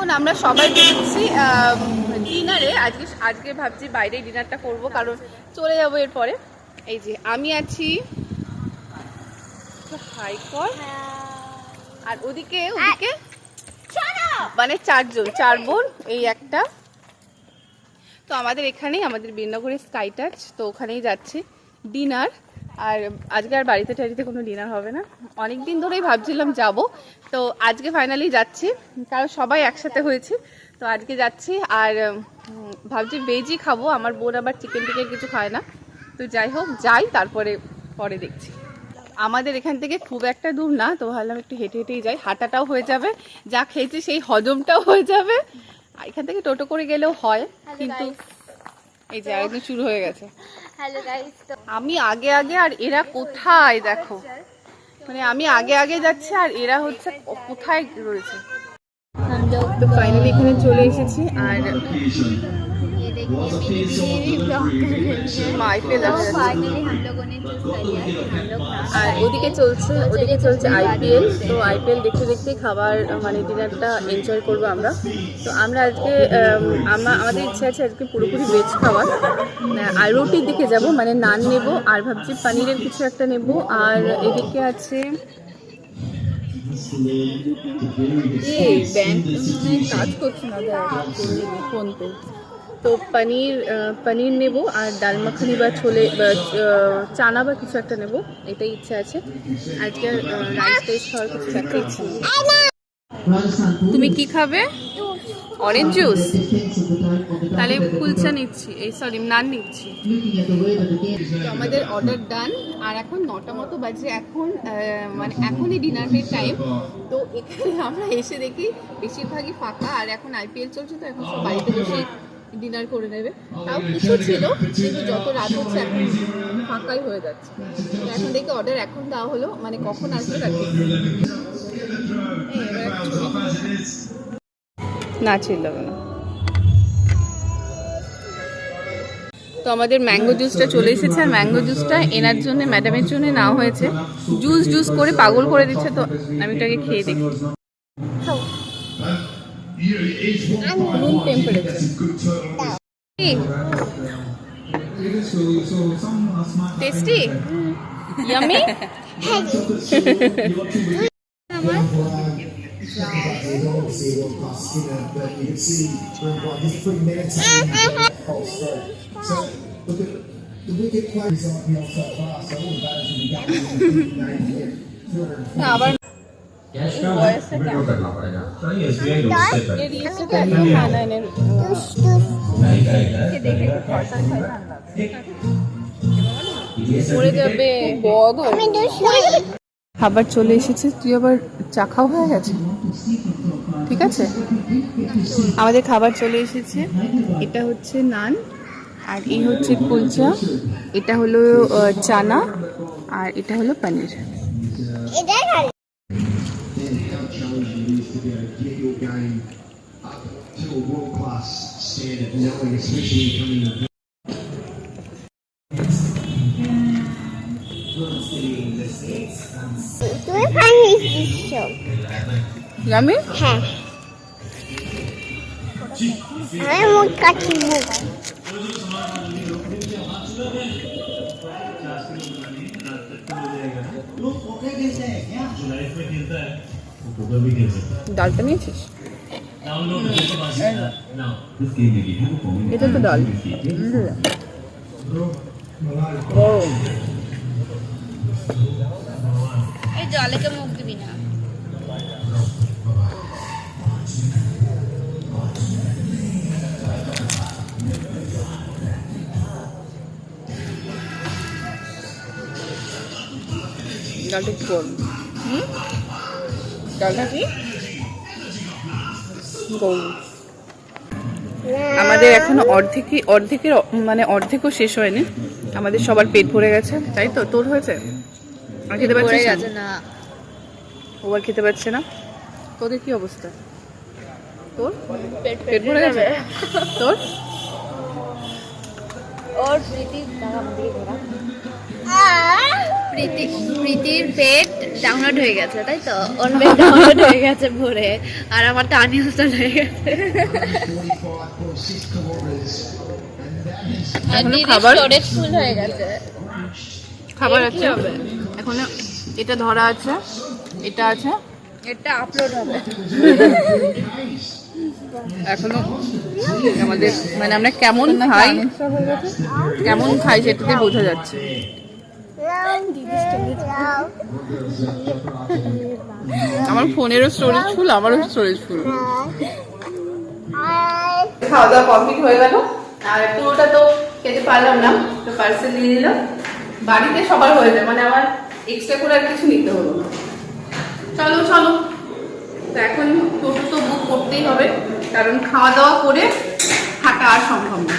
এখন আমরা সবাই বেরোচ্ছি ডিনারে আজকে আজকে ভাবছি বাইরে ডিনারটা করব কারণ চলে যাব এরপরে। এই যে আমি আছি হাই কর আর ওদিকে ওদিকে? মানে চারজন চার বোন এই একটা। তো আমাদের এখানেই আমাদের বীরনগরে স্কাই টাচ তো ওখানেই যাচ্ছি। ডিনার আর আজকে আর বাড়িতে টাড়িতে কোনো ডিনার হবে না। অনেক দিন ধরেই ভাবছিলাম যাব। তো আজকে ফাইনালি যাচ্ছি। কারণ সবাই একসাথে হয়েছে। তো আজকে যাচ্ছি আর ভাবছি ভেজই খাব। আমার বোন আবার চিকেন টিকেন কিছু খায় না। তো যাই হোক যাই তারপরে পরে দেখছি। আমাদের এখান থেকে খুব একটা দূর না। তো ভাবলাম একটু হেঁটে হেঁটেই যাই। হাঁটাটাও হয়ে যাবে। যা খেয়েছি সেই হজমটাও হয়ে যাবে। আর এখান থেকে টোটো করে গেলেও হয়। কিন্তু এই যে একদম শুরু হয়ে গেছে। আমি আগে আগে আর এরা কোথায় দেখো? মানে আমি আগে আগে যাচ্ছি আর এরা হচ্ছে কোথায় রয়েছে? তো ফাইনালি এখানে চলে এসেছি আর আর ওদিকে চলছে ওদিকে চলছে আইপিএল। তো আইপিএল দেখতে দেখতে খাবার মানে ডিনারটা এনজয় করব আমরা। তো আমরা আজকে আমাদের ইচ্ছা আছে আজকে পুরোপুরি ভেজ খাওয়ার। আর রুটির দিকে যাব মানে নান নেব, আর ভাবছি পনিরের কিছু একটা নেব। আর এদিকে আছে এই কাজ করছে না ফোনপে। তো পনির পনির নেব আর ডাল মাখানি বা ছোলে বা চানা বা কিছু একটা নেব, এটাই ইচ্ছা আছে। আজকে রাইস টাইস খাওয়ার কিছু একটা ইচ্ছা তুমি কি খাবে? অরেঞ্জ জুস তাহলে কুলচা নিচ্ছি, এই সরি নান নিচ্ছি। আমাদের অর্ডার ডান আর এখন নটা মতো বাজে, এখন মানে এখনই ডিনারের টাইম তো এখানে আমরা এসে দেখি, বেশিরভাগই ফাঁকা, আর এখন আইপিএল চলছে, তো এখন সব বাড়িতে বসে ডিনার করে নেবে। তাও কিছু ছিল কিন্তু যত রাত হচ্ছে এখন ফাঁকাই হয়ে যাচ্ছে। এখন দেখি অর্ডার এখন দেওয়া হলো মানে কখন আসবে ছবি- না ছিল। না তো আমাদের ম্যাঙ্গো জুসটা চলে এসেছে আর ম্যাঙ্গো জুসটা এনার জন্য ম্যাডামের জন্য নেওয়া হয়েছে। জুস জুস করে পাগল করে দিচ্ছে তো আমি এটাকে খেয়ে দেখি। and room temperature. Tasty? Mm. Yummy? Ah, but. খাবার চলে এসেছে তুই আবার চা খাওয়া হয়ে গেছে? ঠিক আছে? আমাদের খাবার চলে এসেছে। এটা হচ্ছে নান আর এই হচ্ছে কুলচা। এটা হলো চানা আর এটা হলো পনির। challenging is to be able to get your game up to a world class standard, knowing especially coming up. তুমি পানি দিচ্ছ ইয়ামি হ্যাঁ আমি মুখ কাটি মুখ ডালটা নিয়েছিস? এটা তো ডাল। গরম। এই জলেকে মুখ দিবি না। ডালটা একটু গরম। হুম? ডালটা কি গরম আমাদের এখনো অর্ধেকই অর্ধেকের অ- মানে অর্ধেকও শেষ হয়নি আমাদের সবার পেট ভরে গেছে তাই তো তোর হয়েছে আর খেতে পারছিস না? না ও আর খেতে পারছে না তোদের কি অবস্থা তোর পেট ভরে গেছে তোর और प्रीति दादा मंदिर প্রীতি প্রীতির পেট ডাউনলোড হয়ে গেছে তাই তো? ওর পেট ডাউনলোড হয়ে গেছে ভোরে আর আমার তো আনইনস্টল হয়ে গেছে। 45.6 kilometers. আর এখনও দিদির খাবার? স্টোরেজ ফুল হয়ে গেছে। খাবার আছে হবে? এখন এটা ধরা আছে এটা আছে। এটা আপলোড হবে। এখনও আমাদের মানে আমরা কেমন খাই? কেমন খাই সেটাতে বোঝা যাচ্ছে। আমার ফোনেরও স্টোরেজ ফুল আমারও স্টোরেজ ফুল খাওয়া দাওয়া কমপ্লিট হয়ে গেল। আর পুরোটা তো খেতে পারলাম না তো পার্সেল নিয়ে নিলাম বাড়িতে সবার হয়ে যায় মানে আমার এক্সট্রা করে আর কিছু নিতে হলো না। চলো চলো। তো এখন টোটো তো বুক করতেই হবে কারণ খাওয়া দাওয়া করে থাকা আর সম্ভব না।